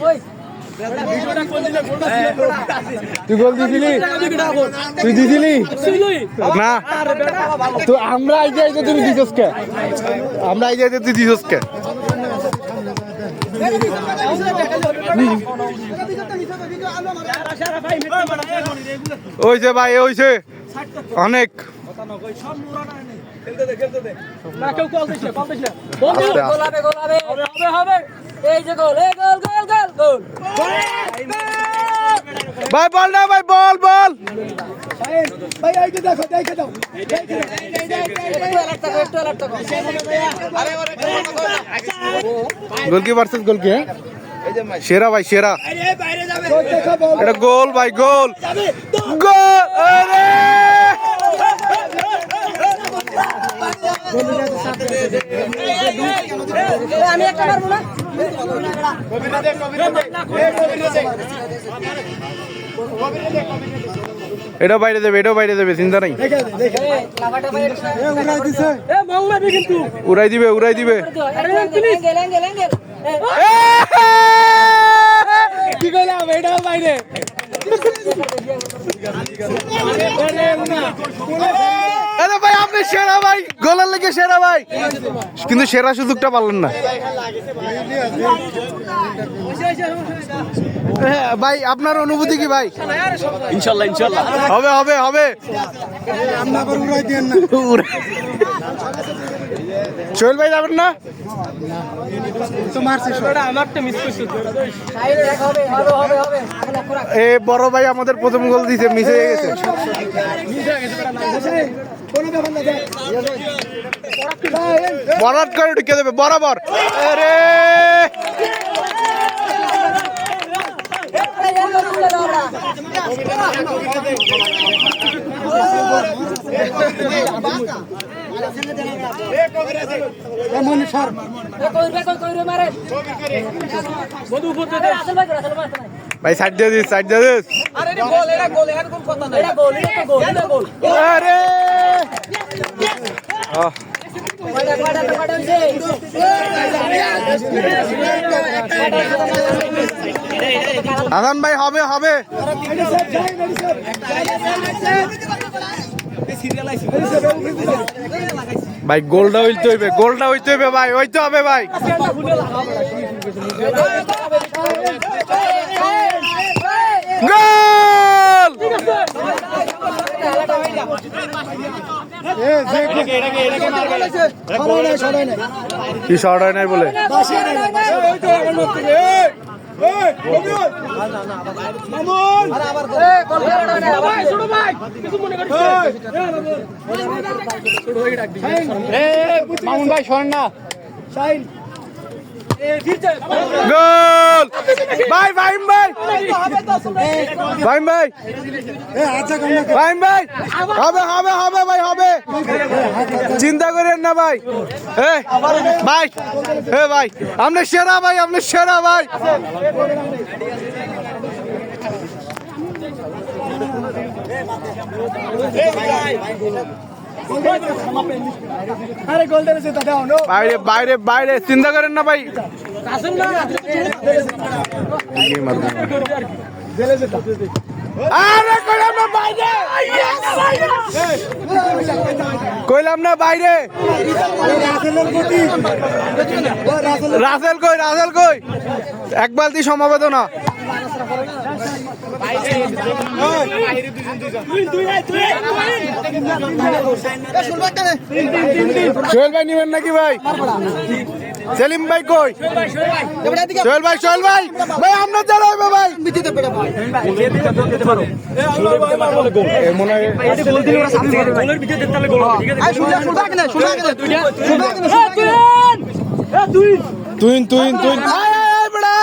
গোল তুই গোল দিছিলি? তুই দিছিলি? না। তো আমরা আইতে আইতে তুমি দিছস কে? আমরা আইতে আইতে তুই দিছস কে? ওইছে ভাই ওইছে। অনেক। না কেউ কল দিছে কল দিছে। হবে হবে। এই যে গোল এই গোল গোল গোল গোল ভাই বল না ভাই বল বল একটু alert থাকো, একটু alert থাকো। গোলকি ভার্সেস গোলকি হ্যাঁ সেরা ভাই সেরা এটা গোল ভাই গোল গোল আরে এই, আমি একটা পারব না এটা বাইরে দেবে এটাও বাইরে দেবে চিন্তা নাই উড়াই দিবে উড়াই দিবে কি এটাও বাইরে আপনি সেরা ভাই গোলার লেগে সেরা ভাই। কিন্তু সেরা সুযোগটা পারলেন না। হ্যাঁ, ভাই আপনার অনুভূতি কি ভাই? ইনশাআল্লাহ ইনশাআল্লাহ হবে হবে হবে। সোহেল ভাই যাবেন না। এ বড় ভাই আমাদের প্রথম গোল দিছে মিস হয়ে গেছে। বরাট করে ঢুকে দেবে বরাবর আরে মারে। আরে, রাসেল ভাই, রাসেল ভাই, ভাই। সাইড দিয়ে দিস সাইড দিয়ে দিস এটা গোল, এটা তো গোল, এটা গোল। আরে আহ, কয়টা, কয়টা, কয়টা হইছে? হাসান ভাই হবে হবে ভাই গোলটা হইতে হইবে গোলটা হইতে হইবে ভাই হইতে হবে ভাই গোল কি শর্ট হয় নাই বলে ভাই ছোট ভাই কিছু মনে করিস মামুন ভাই শোন না গোল! ভাই ভাই ভাই! ভাই ভাই! ভাই ভাই! হবে হবে হবে ভাই, হবে। চিন্তা করেন না ভাই। এ ভাই এ ভাই, আপনি সেরা ভাই, আপনি সেরা ভাই। বাইরে বাইরে বাইরে। চিন্তা করেন না ভাই। কইলাম না বাইরে। রাসেল কই রাসেল কই? এক বালতি সমবেদনা। সোহেল ভাই নিবেন নাকি ভাই? সেলিম ভাই কই? সোহেল ভাই সোহেল ভাই ভাই আমরা যারা হইবে ভাই। এ মনে হয়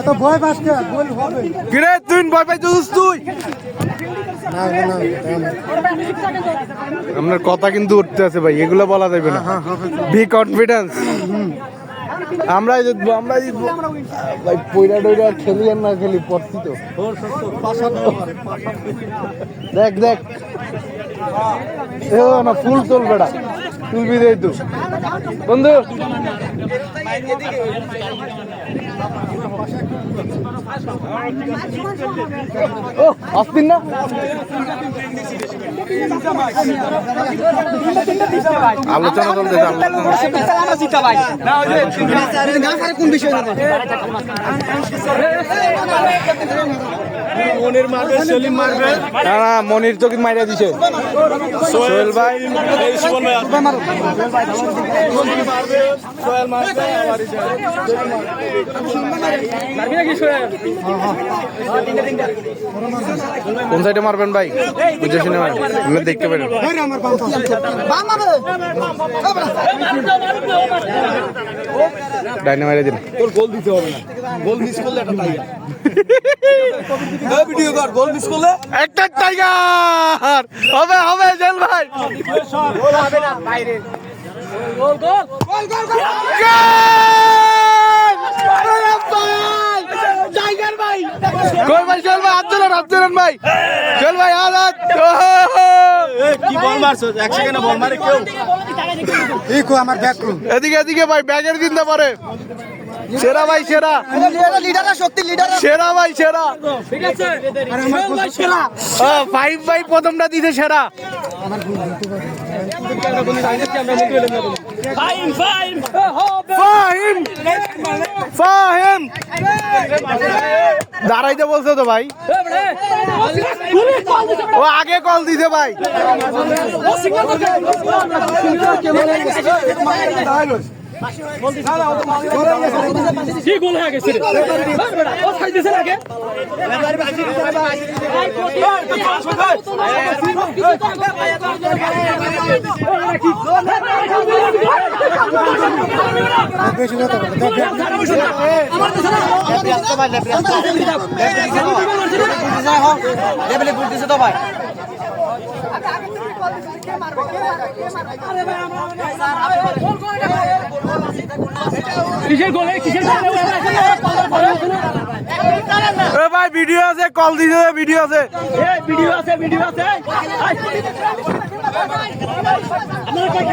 এত ভয় পাস কে গোল হবে কিরে তুই ভয় পাইছিস তুই? না না আপনার কথা কিন্তু উঠতে আছে ভাই এগুলো বলা যাবে না। বি কনফিডেন্স আমরা জিতবো আমরা জিতবো। ভাই পয়রা টয়রা খেলি আর না খেলি পড়ছি তো। দেখ দেখ। না ফুল তোল বেড়া তুলবি দেই তো বন্ধু। ও আসতিন না? আলোচনা আলোচনা কোন বিষয় না না মনির চোখ মাইরা দিছে? সোহেল ভাই? মারবি কোন সাইডে মারবেন ভাই? বুঝে শুনে মারবেন। আপনি দেখতে পারেন আমার বাম পাশ। ডাইনে মাইরা দিন। ভিডিও কর গোল মিস করলে? একটা টাইগার হবে হবে জেল ভাই। টাইগার ভাই। কই ভাই চল ভাই হাত ধরেন হাত ধরেন ভাই চল ভাই হাত হাত কি বল মারছো? এক সেকেন্ডে বল মারে কেউ? এই কো আমার ব্যাক কো এদিকে এদিকে ভাই ব্যাগের দিন পারে। সেরা ভাই সেরা। লিডার শক্তি লিডার সেরা ভাই সেরা। ঠিক আছে। সেরা। ফাইভ ভাই প্রথমটা দিতে সেরা। Fine fine Fahim Fahim. দাঁড়াইতে বলছো তো ভাই। ও আগে কল দিছে ভাই। কি গোল হয়ে গেছে? ও না আগে তো ভাই কিসের গোল কিসের গোল ভাই ভিডিও আছে কল দিছে ভিডিও আছে। ভিডিও আছে ভিডিও আছে। আছে কে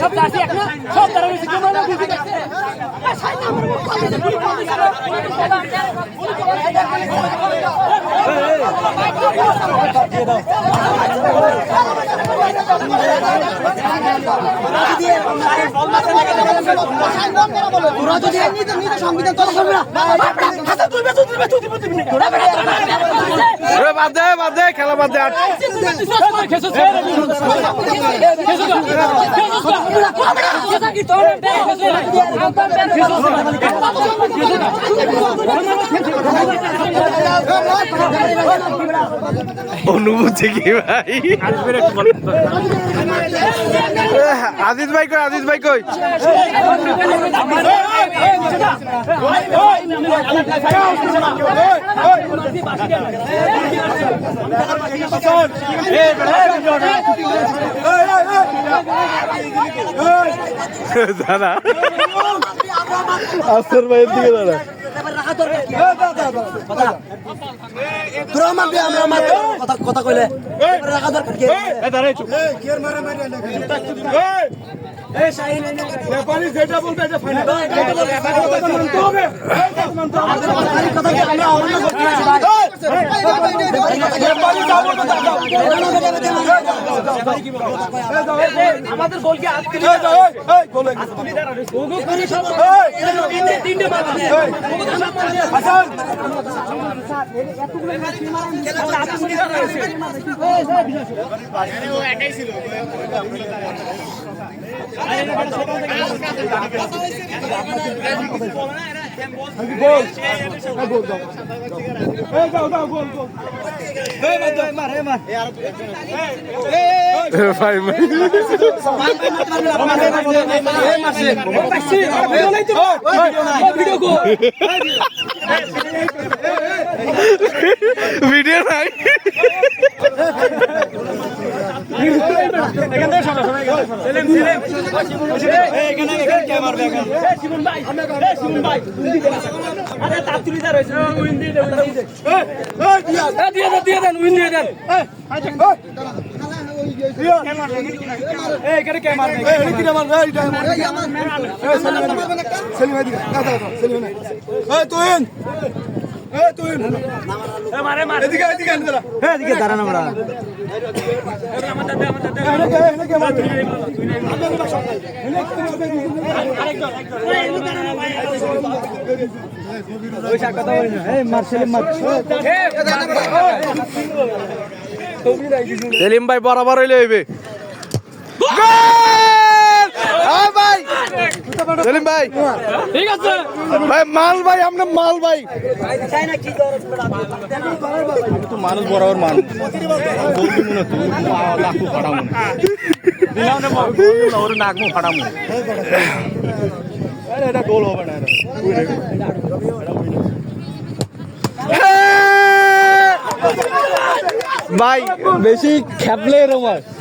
সব দাঁড়িয়ে এক সংবিধান তৈরি করবে না বাদ দে বাদ দে খেলা বাদ দে অনুভূতি কি ভাই আজিজ ভাই কই আজিজ ভাই কই দাঁড়া আসর ভাইয়ের দিকে কথা কথা কইলে রাখা দরকার না যেটা বলবে এটা ফাইনাল আছি ভাই আমাদের গোলকে তিনটে তিনটে ভিডিও ভিডিও নাই দিয়ে দেন দিয়ে দেন উইন দিয়ে দেন এই এদিকে দাঁড়ান আমরা সেলিম ভাই বরাবর হইলে হইবে সেলিম ভাই ঠিক আছে ভাই মাল ভাই আমরা মাল ভাই তো মানুষ বরাবর মানুষ বলবি মনে তুই লাখু ফাটাম দিলাম না ওর নাক মুখ ফাটাম এটা গোল হবে না ভাই বেশি খেপলে এরকম হয়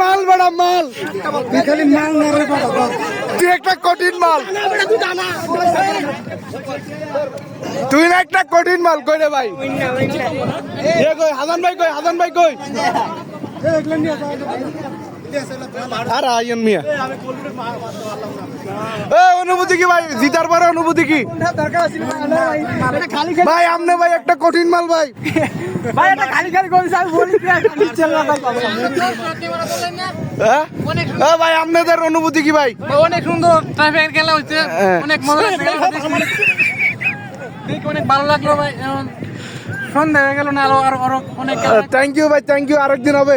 মাল বড়া মাল। খালি মাল নরে বাবা তুই একটা কঠিন মাল। তুই না একটা কঠিন মাল কই রে ভাই? এ কই হাসান ভাই কই হাসান ভাই কই? আর আয়ন মিয়া। অনুভূতি কি ভাই? জিতার পরে অনুভূতি কি? ভাই আমনে ভাই একটা কঠিন মাল ভাই। ভাই এটা খালি খালি কইছ আমি বলি ভাই হ্যাঁ? এ ভাই আপনাদের অনুভূতি কি ভাই? অনেক সুন্দর ট্রাফিকের খেলা হচ্ছে হ্যাঁ। অনেক মজা লাগছে অনেক ভালো লাগল ভাই। এখন সন্ধ্যা হয়ে গেল না আরও আরও অনেক খেলা। থ্যাংক ইউ ভাই থ্যাংক ইউ আরেকদিন হবে।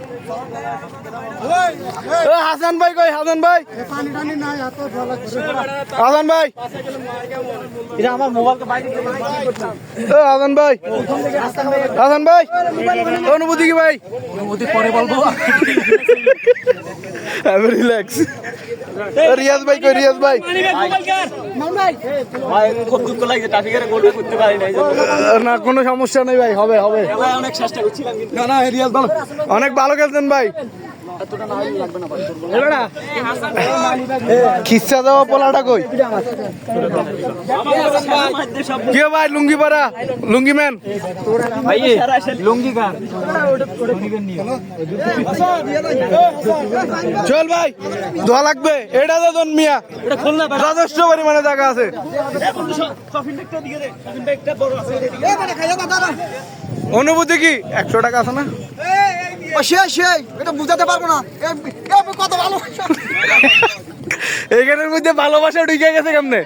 হাসান ভাই কই হাসান ভাই? হাসান ভাই। এটা আমার মোবাইলকে বাইরে হাসান ভাই। হাসান ভাই অনুভূতি কি ভাই? অনুভূতি পরে বলব। রিল্যাক্স রিয়াজ ভাই কই রিয়াজ ভাই ভাই খুব দুঃখ লাগছে ট্রাফিকের গোলটা করতে পারি নাই। না কোনো সমস্যা নেই ভাই হবে হবে। ভাই অনেক চেষ্টা করছিলাম কিন্তু না না রিয়াজ ভালো। অনেক ভালো খেলছেন ভাই। দেওয়া পোলাটা কই? কে ভাই লুঙ্গি পারা? লুঙ্গি ম্যান? লুঙ্গি চল ভাই ধোয়া লাগবে। এটা তো মিয়া। যথেষ্ট পরিমাণে জায়গা আছে। অনুভূতি কি? একশো টাকা আছে না? সে সে এটা বুঝাতে পারব না। এ- এ কত ভালো এইখানের মধ্যে ভালোবাসা ঢুকে গেছে কেমনে?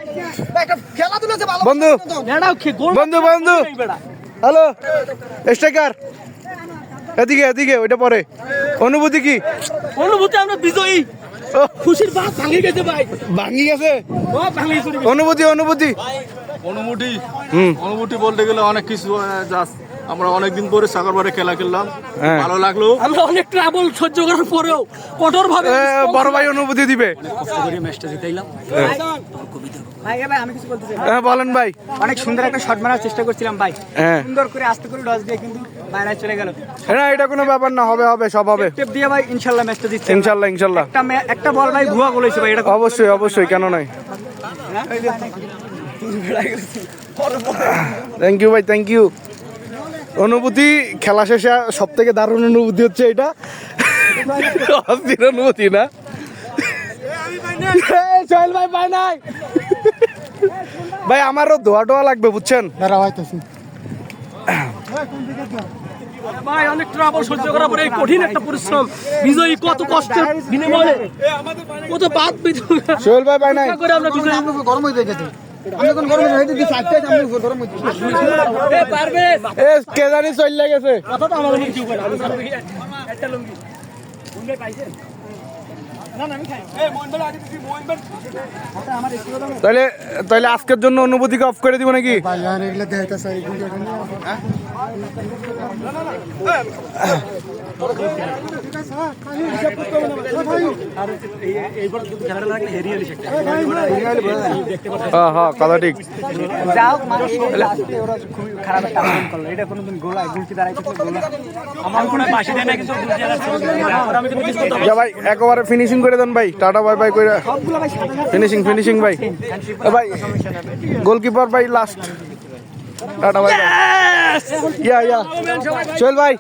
বন্ধু বন্ধু বন্ধু। হ্যালো স্ট্রাইকার এদিকে এদিকে ওইটা পরে। অনুভূতি কি? অনুভূতি আমরা বিজয়ী। খুশির ভাঙে গেছে ভাই। ভাঙি গেছে? ও ভাঙে চুরি অনুভূতি অনুভূতি। অনুভূতি। হুম। অনুভূতি বলতে গেলে অনেক কিছু জাস্ট আমরা অনেকদিন পরে সাগরবারে খেলা খেললাম। হ্যাঁ। ভালো লাগল। আমরা অনেক ট্রাবল সহ্য করার পরেও কঠোর ভাবে বড় ভাই অনুভূতি দিবে। ম্যাচটা জিতাইলাম। ভাই ভাই আমি কিছু বলতে চাই। হ্যাঁ বলেন ভাই। অনেক সুন্দর একটা শট মারার চেষ্টা করছিলাম ভাই। হ্যাঁ। সুন্দর করে আস্তে করে ডস দিয়ে কিন্তু বাইরে চলে গেল। না এটা কোনো ব্যাপার না হবে হবে সব হবে। টেপ দিয়ে ভাই ইনশাল্লাহ ম্যাচটা জিতছে ইনশাল্লাহ ইনশাল্লাহ। একটা একটা বল ভাই ভুয়া গোল হয়েছে ভাই এটা অবশ্যই অবশ্যই কেন নয়। থ্যাংক ইউ ভাই থ্যাংক ইউ অনুভূতি খেলা শেষে সব থেকে দারুণ অনুভূতি হচ্ছে এটা। অস্থির অনুভূতি না? সোহেল ভাই নাই। ভাই আমারও ধোয়া টোয়া লাগবে বুঝছেন? দাঁড়া হইতেছি ভাই অনেক ট্রাবল সহ্য করার পরে এই কঠিন একটা পরিশ্রম। বিজয়ী কত কষ্টের বিনিময়ে? কত বাদ সোহেল ভাই পাই নাই। করে আমরা বিজয়ী গরম হয়ে গেছে কে জানি চলে গেছে মোহন ভাই তাহলে তাহলে আজকের জন্য অনুভূতিকে অফ করে দিব নাকি? ভাই কথা ঠিক একেবারে ফিনিশিং করে দেন ভাই। টাটা বাই বাই করে ফিনিশিং ফিনিশিং ভাই। ভাই গোলকিপার ভাই last tata bye yeah yeah. চল ভাই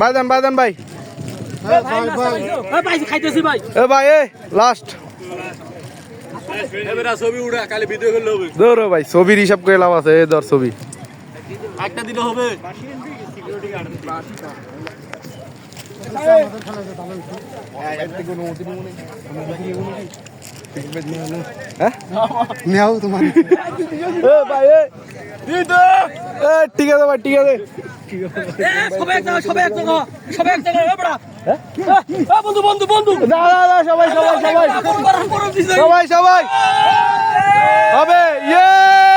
বাই দেন বাই দেন ভাই। ভাই এ ভাই এ লাস্ট এবার ছবি উঠা কালি ভিডিও করলে হবে দৌড়ো ভাই ছবির হিসাব করে লাভ আছে এ ধর ছবি। একটা দিলে হবে। নেও তোমার। ভাই ঠিক আছে ভাই ঠিক আছে। বন্ধু বন্ধু সবাই সবাই সবাই। সবাই সবাই। হবে ইয়ে!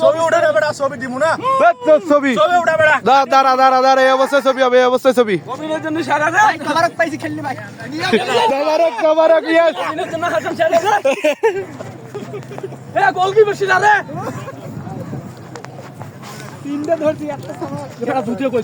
ছবি উঠা না বেটা ছবি দিব না? তোর ছবি। ছবি উঠা বেটা দাঁড়া দাঁড়া দাঁড়া এই অবস্থায় ছবি হবে এই অবস্থায় ছবি। অভিনয়ের জন্য সারা রে খাবারক পাইছি খেললি ভাই। কবারক কবারক ইয়েস অভিনয়ের জন্য হাসান সারা এ গোল কি রে। ধরছি একটা সময়।